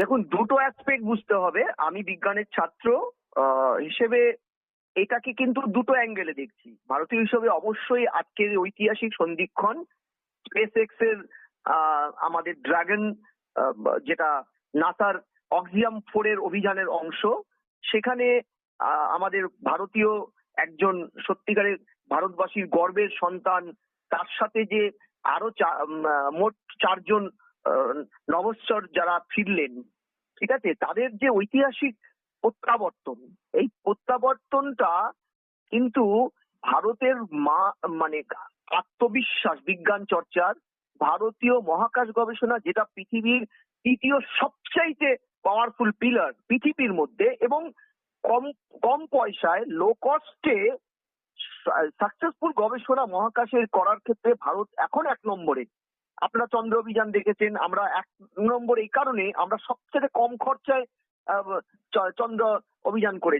দেখুন, দুটো অ্যাসপেক্ট বুঝতে হবে। আমি বিজ্ঞানের ছাত্র হিসেবে এটাকে কিন্তু দুটো অ্যাঙ্গেলে দেখছি। ভারতীয় হিসেবে অবশ্যই আজকের ঐতিহাসিক সন্ধিক্ষণ স্পেস এক্সের আমাদের ড্রাগন যেটা নাসার অক্সিয়াম ফোর এর অভিযানের অংশ। সেখানে আমাদের ভারতীয় একজন সত্যিকারের ভারতবাসীর গর্বের সন্তান, তার সাথে যে আরও মোট চারজন নভশ্চর যারা ফিরলেন, ঠিক আছে? তাদের যে ঐতিহাসিক প্রত্যাবর্তন, এই প্রত্যাবর্তনটা কিন্তু ভারতের মা মানে আত্মবিশ্বাস, বিজ্ঞান চর্চার ভারতীয় মহাকাশ গবেষণা যেটা পৃথিবীর তৃতীয় সবচাইতে পাওয়ারফুল পিলার পৃথিবীর মধ্যে এবং কম কম পয়সায় লো কস্টে সাকসেসফুল গবেষণা মহাকাশের করার ক্ষেত্রে ভারত এখন এক নম্বরে। আপনারা চন্দ্র অভিযান দেখেছেন, আমরা এক নম্বর এই কারণে আমরা সবচেয়ে কম খরচায় চন্দ্র অভিযান করে